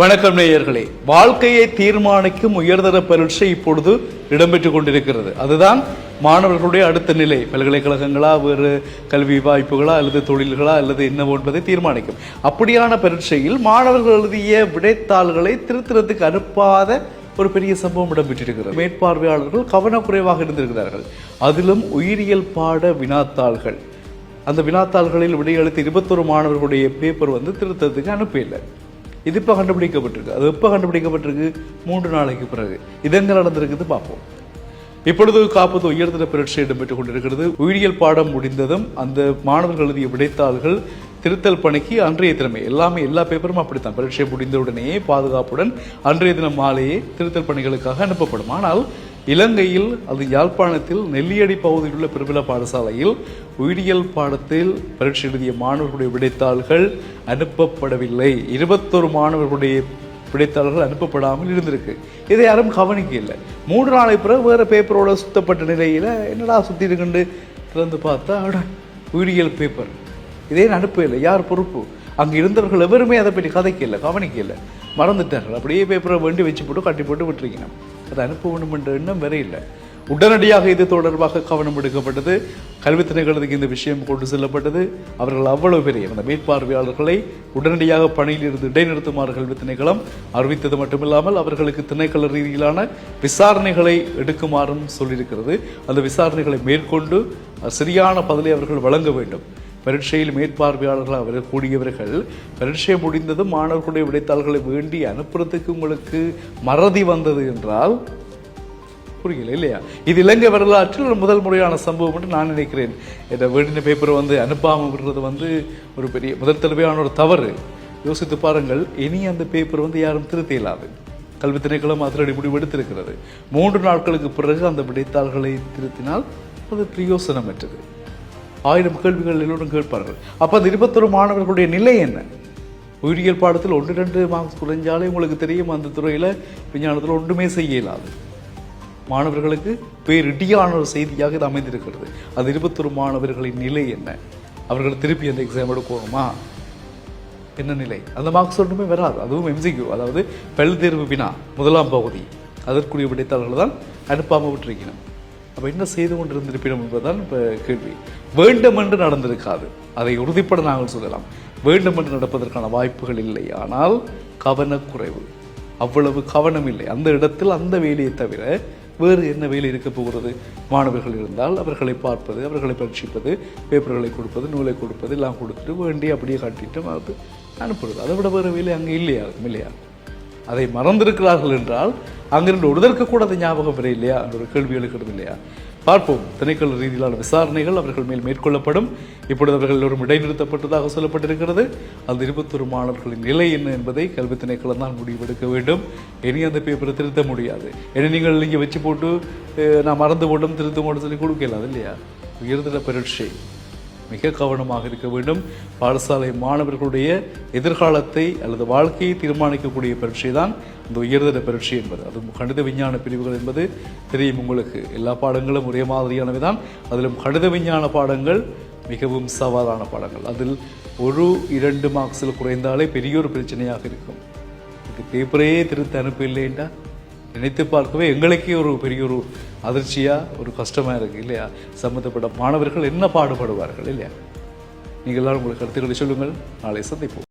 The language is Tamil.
வணக்கம் நேயர்களே. வாழ்க்கையை தீர்மானிக்கும் உயர்தர பரீட்சை இப்பொழுது இடம்பெற்றுக் கொண்டிருக்கிறது. அதுதான் மாணவர்களுடைய அடுத்த நிலை. பல்கலைக்கழகங்களா வேறு கல்வி வாய்ப்புகளா அல்லது தொழில்களா அல்லது என்னவோ என்பதை தீர்மானிக்கும். அப்படியான பரீட்சையில் மாணவர்கள் எழுதிய விடைத்தாள்களை திருத்தறதுக்கு அனுப்பாத ஒரு பெரிய சம்பவம் இடம்பெற்றிருக்கிறது. மேற்பார்வையாளர்கள் கவனக்குறைவாக இருந்திருக்கிறார்கள். அதிலும் உயிரியல் பாட வினாத்தாள்கள். அந்த வினாத்தாள்களில் விடையளித்த இருபத்தொரு மாணவர்களுடைய பேப்பர் வந்து திருத்தத்துக்கு அனுப்பியில்லை இது இப்போ கண்டுபிடிக்கப்பட்டிருக்கு. அது எப்போ கண்டுபிடிக்கப்பட்டிருக்கு? மூன்று நாளைக்கு பிறகு. இதெங்க நடந்திருக்குது பார்ப்போம் இப்பொழுது காப்பது உயர்தர பரீட்சை இடம்பெற்றுக் கொண்டிருக்கிறது. உயிரியல் பாடம் முடிந்ததும் அந்த மாணவர்கள் எழுதிய விடைத்தாள்கள் திருத்தல் பணிக்கு அன்றைய தினமே எல்லாமே எல்லா பேப்பரும் அப்படித்தான். பரீட்சை முடிந்தவுடனேயே பாதுகாப்புடன் அன்றைய தினம் மாலையே திருத்தல் பணிகளுக்காக அனுப்பப்படும் ஆனால் இலங்கையில் அது யாழ்ப்பாணத்தில் நெல்லியடி பகுதியில் உள்ள பிரபல பாடசாலையில் உயிரியல் பாடத்தில் பரீட்சை எழுதிய மாணவர்களுடைய விடைத்தாள்கள் அனுப்பப்படவில்லை. இருபத்தொரு மாணவர்களுடைய விடைத்தாள்கள் அனுப்பப்படாமல் இருந்திருக்கு. இதை யாரும் கவனிக்க இல்லை மூன்று நாளை பிறகு வேறு பேப்பரோட சுத்தப்பட்ட நிலையில் என்னடா சுற்றி இருக்குன்னு திறந்து பார்த்தா அட உயிரியல் பேப்பர் இதே அனுப்பவில்லை. யார் பொறுப்பு? அங்கே இருந்தவர்கள் எவருமே அதை பற்றி கதைக்கல கவனிக்கல மறந்துட்டார்கள். அப்படியே பேப்பரை வேண்டி வச்சு போட்டு கட்டி போட்டு விட்டுருக்கணும். அதை அனுப்ப வேண்டும் என்ற எண்ணம் வேற இல்லை. உடனடியாக இது தொடர்பாக கவனம் எடுக்கப்பட்டது. கல்வித் திணைக்களத்துக்கு இந்த விஷயம் கொண்டு செல்லப்பட்டது. அவர்கள் அவ்வளவு பெரிய அந்த மேற்பார்வையாளர்களை உடனடியாக பணியில் இருந்து இடைநிறுத்துமாறு கல்வித் திணைக்களம் அறிவித்தது மட்டுமில்லாமல் அவர்களுக்கு திணைக்கள ரீதியிலான விசாரணைகளை எடுக்குமாறும் சொல்லியிருக்கிறது. அந்த விசாரணைகளை மேற்கொண்டு சரியான பதிலை அவர்கள் வழங்க வேண்டும். பரீட்சையில் மேற்பார்வையாளர்கள் அவர் கூடியவர்கள் பரீட்சை முடிந்ததும் மாணவர்களுடைய விடைத்தாள்களை வேண்டி அனுப்புறதுக்கு உங்களுக்கு மறதி வந்தது என்றால் புரியல இல்லையா? இது இலங்கை வரலாற்றில் ஒரு முதல் முறையான சம்பவம் என்று நான் நினைக்கிறேன். இந்த வேண்டின பேப்பர் வந்து அனுப்பாமல் விடுறது வந்து ஒரு பெரிய முதல் தடவையான ஒரு தவறு. யோசித்து பாருங்கள் இனி அந்த பேப்பர் வந்து யாரும் திருத்த இயலாது. கல்வி திணைக்களம் அதிரடி முடிவு எடுத்திருக்கிறது. மூன்று நாட்களுக்கு பிறகு அந்த விடைத்தாள்களை திருத்தினால் அது பிரயோசனமற்றது. ஆயிரம் கேள்விகள் எல்லோரும் கேட்பார்கள். அப்போ அந்த இருபத்தொரு மாணவர்களுடைய நிலை என்ன? உயிரியல் பாடத்தில் ஒன்று ரெண்டு மார்க்ஸ் குறைஞ்சாலே உங்களுக்கு தெரியும் அந்த துறையில் விஞ்ஞானத்தில் ஒன்றுமே செய்ய இயலாது மாணவர்களுக்கு பேரிடியான ஒரு செய்தியாக இது அமைந்திருக்கிறது. அது இருபத்தொரு மாணவர்களின் நிலை என்ன? அவர்கள் திருப்பி அந்த எக்ஸாம் எடுக்கணுமா? என்ன நிலை? அந்த மார்க்ஸ் ஒன்றுமே வராது. அதுவும் எம்சிக்யூ அதாவது பல் தேர்வு வினா முதலாம் பகுதி. அதற்குரிய விடைத்தாளர்கள் தான் அனுப்பாமல் விட்டிருக்கணும் அப்போ என்ன செய்து கொண்டிருந்திருப்பினோம் என்பதுதான் இப்போ கேள்வி. வேண்டும் என்று நடந்திருக்காது. அதை உறுதிப்பட நாங்கள் சொல்லலாம். வேண்டும் என்று நடப்பதற்கான வாய்ப்புகள் இல்லை. ஆனால் கவனக்குறைவு. அவ்வளவு கவனம் இல்லை. அந்த இடத்தில் அந்த வேலையை தவிர வேறு என்ன வேலை இருக்க போகிறது? மாணவர்கள் இருந்தால் அவர்களை பார்ப்பது அவர்களை பரீட்சிப்பது பேப்பர்களை கொடுப்பது நூலை கொடுப்பது எல்லாம் கொடுத்துட்டு வேண்டி அப்படியே காட்டிட்டு அது அனுப்புறது. அதை விட வேறு வேலை அங்கே இல்லையா? இல்லையா? அதை மறந்திருக்கிறார்கள் என்றால் அங்கிருந்து ஒருதற்கு கூட அது ஞாபகம் வர இல்லையா என்ற ஒரு கேள்வி எழுக்கிறது இல்லையா? பார்ப்போம். திணைக்கள ரீதியிலான விசாரணைகள் அவர்கள் மேல் மேற்கொள்ளப்படும். இப்பொழுது அவர்கள் எல்லோரும் இடைநிறுத்தப்பட்டதாக சொல்லப்பட்டிருக்கிறது. அந்த இருபத்தொரு மாணவர்களின் நிலை என்ன என்பதை கல்வி திணைக்களம் தான் முடிவெடுக்க வேண்டும். இனி அந்த பேப்பரை திருத்த முடியாது. இனி நீங்கள் இங்கே வச்சு போட்டு நான் மறந்து போட்டோம் திருத்த போட்டோம் சொல்லி கொடுக்கலாம் இல்லையா? உயர்தர பரீட்சை. மிக கவனமாக இருக்க வேண்டும். பாடசாலை மாணவர்களுடைய எதிர்காலத்தை அல்லது வாழ்க்கையை தீர்மானிக்கக்கூடிய பரீட்சை தான் இந்த உயர்தர பரீட்சை என்பது. அது கணித விஞ்ஞான பிரிவுகள் என்பது தெரியும் உங்களுக்கு. எல்லா பாடங்களும் ஒரே மாதிரியானவை தான். அதிலும் கணித விஞ்ஞான பாடங்கள் மிகவும் சவாலான பாடங்கள். அதில் ஒரு இரண்டு மார்க்ஸில் குறைந்தாலே பெரிய ஒரு பிரச்சனையாக இருக்கும். இது பேப்பரே திருத்த அனுப்பவில்லைண்டா நினைத்து பார்க்கவே எங்களுக்கே ஒரு பெரிய ஒரு அதிர்ச்சியாக ஒரு கஷ்டமாக இருக்குது இல்லையா? சம்மந்தப்பட்ட மாணவர்கள் என்ன பாடுபடுவார்கள் இல்லையா? நீங்கள் எல்லாரும் உங்களுக்கு கருத்துக்களை சொல்லுங்கள். நாளை சந்திப்போம்.